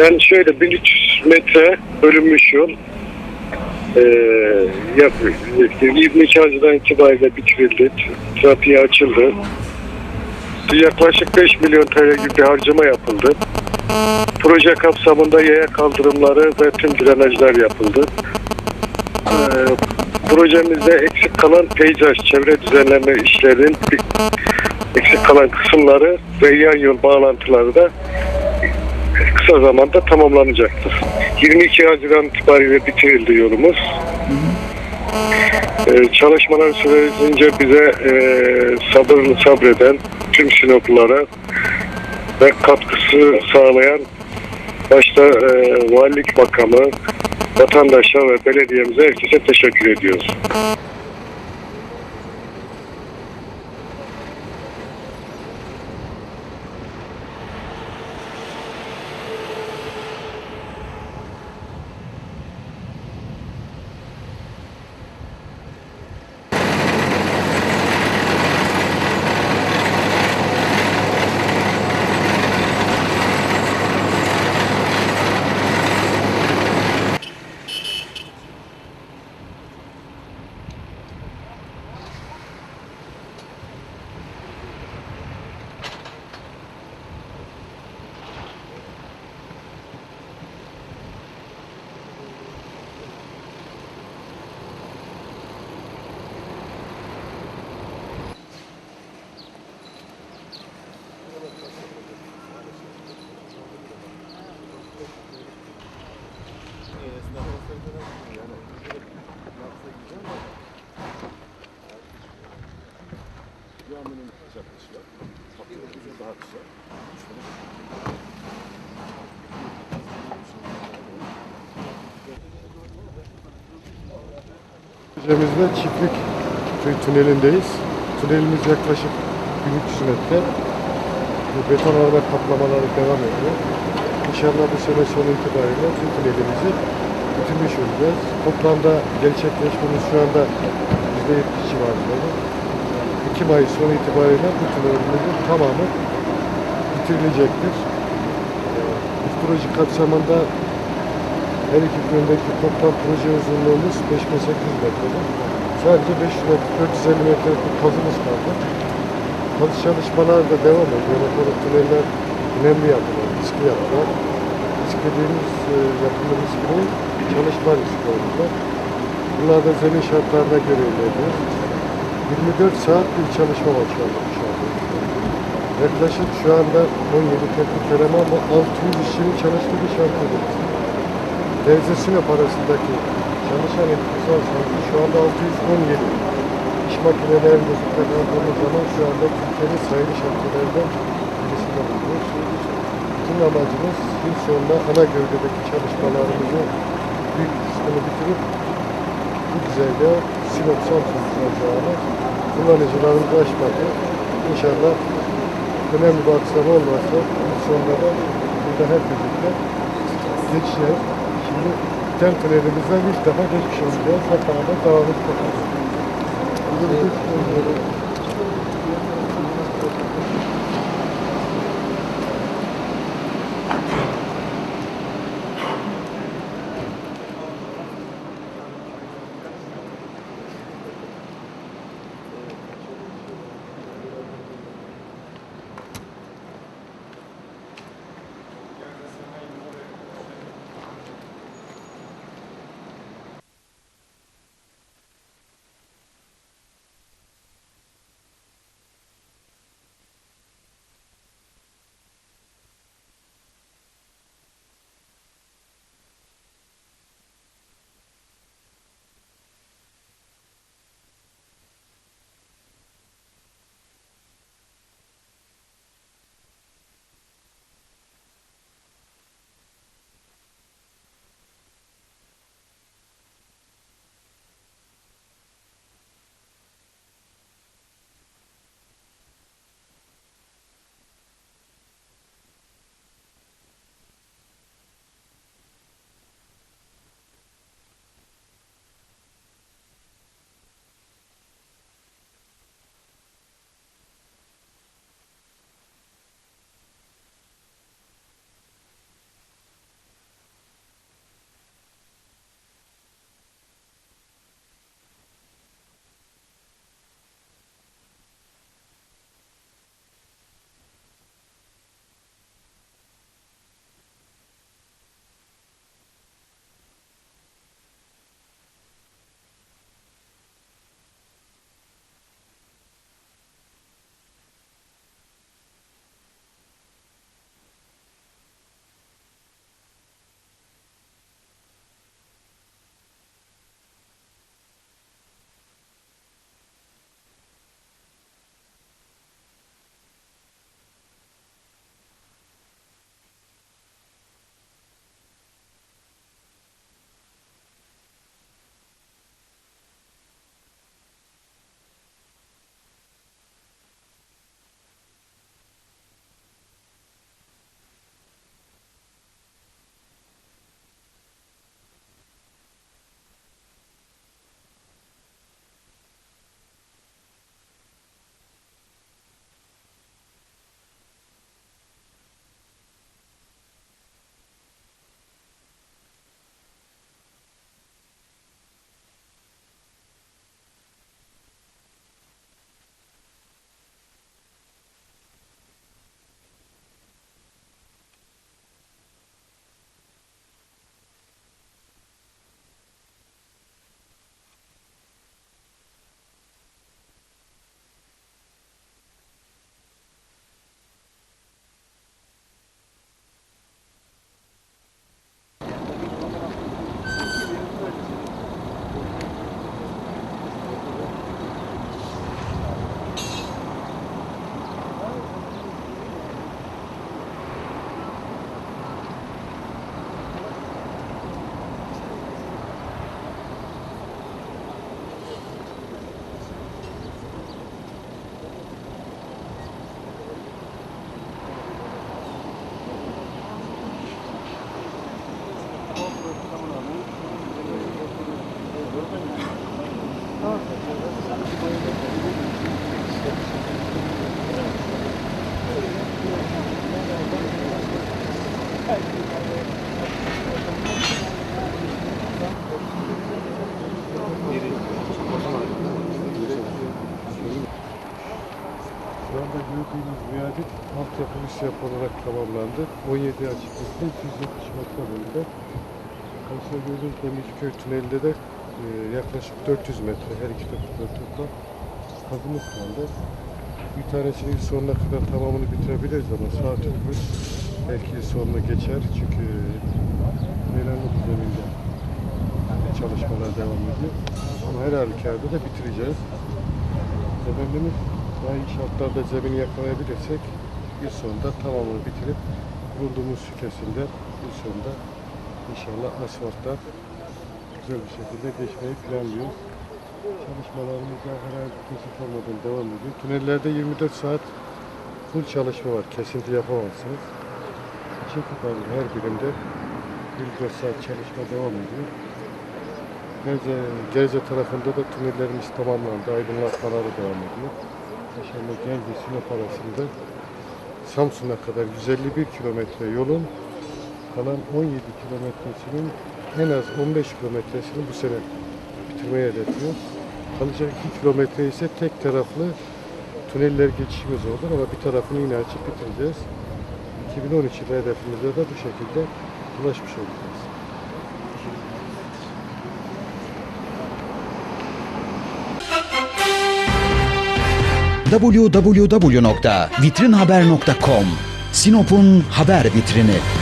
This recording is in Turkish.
Yani şöyle 1300 metre bölünmüş yol. Ee, yap, İbn Kazı'dan itibariyle bitirildi. Trafiğe açıldı. Yaklaşık 5 milyon TL gibi bir harcama yapıldı. Proje kapsamında yaya kaldırımları ve tüm drenajlar yapıldı. Ee, projemizde eksik kalan peyzaj, çevre düzenleme işlerin eksik kalan kısımları ve yan yol bağlantıları da kısa zamanda tamamlanacaktır. 22 Haziran itibariyle bitirildi yolumuz. Ee, çalışmalar süresince bize e, sabırlı sabreden tüm Sinoplulara ve katkısı sağlayan başta e, valilik makamı, vatandaşa ve belediyemize herkese teşekkür ediyoruz. Caminin caddesi var. Kapının ucu daha kısa. Projemizde çiftlik tünelindeyiz. Tünelimiz yaklaşık 1300 metre. Beton arama kaplamaları devam ediyor. İnşallah bu sene sonu itibariyle bu tünelimizi bitirmiş olacağız. Toplamda gerçekleşmemiz şu anda %70 civarında. Ekim ayı sonu itibariyle bu tünelimizin tamamı bitirilecektir. Ee, Bu proje kapsamında her iki yöndeki toplam proje uzunluğumuz 5800 metredir. Sadece 500 metre, 450 metre bir kazımız kaldı. Kazı çalışmalar da devam ediyor. Motorlu tüneller önemli yapılar, yapılar. Risk dediğimiz e, riski değil, çalışma riski olacak. Bunlar da zemin şartlarına göre ilerliyor. 24 saat bir çalışma var şu anda şu anda. Yaklaşık şu anda 17 teknik eleman ve 600 işçinin çalıştığı bir şartlarımız. Devze Sinop arasındaki çalışan etkisel sayısı şu anda 617. İş makinelerinin gözükten aldığımız zaman şu anda Türkiye'nin sayılı şartlarından birisinde bulunuyoruz. Bütün amacımız yıl sonunda ana gövdedeki çalışmalarımızı büyük kısmını bitirip bu güzelde Sinop Samsun olacağını kullanıcılarımızı aşmadı. İnşallah önemli bir aksama olmazsa yıl sonunda da burada hep birlikte geçeceğiz. Şimdi ten tünelimizden ilk defa geçmiş olacağız. Hep beraber devam edeceğiz. Şu anda gördüğünüz viadet altyapı iş yapılarak tamamlandı. 17 açıklıkta 270 metre boyunda. Karşıda gördüğünüz Demirciköy tünelinde de yaklaşık 400 metre her iki tarafta toplam kazımız kaldı. Bir tanesini yıl sonuna kadar tamamını bitirebiliriz ama sağ tüpümüz belki yıl sonuna geçer çünkü Meylanlı düzeninde çalışmalar devam ediyor. Ama her halükarda da bitireceğiz. Temennimiz daha iyi şartlarda zemini yakalayabilirsek yıl sonunda tamamını bitirip bulunduğumuz su kesimde yıl sonunda inşallah asfalttan güzel bir şekilde geçmeyi planlıyoruz. Çalışmalarımıza herhangi bir olmadan devam ediyor. Tünellerde 24 saat full çalışma var. Kesinti yapamazsınız. İki kupanın her birimde 24 saat çalışma devam ediyor. Gerze, Gerze tarafında da tünellerimiz tamamlandı. Aydınlatmaları devam ediyor. İnşallah Gerze Sinop arasında Samsun'a kadar 151 kilometre yolun kalan 17 kilometresinin en az 15 kilometresini bu sene bitirmeyi hedefliyor. Kalacak 2 kilometre ise tek taraflı tüneller geçişimiz olur ama bir tarafını yine açıp bitireceğiz. 2013 yılı hedefimize de bu şekilde ulaşmış olacağız. www.vitrinhaber.com Sinop'un haber vitrini.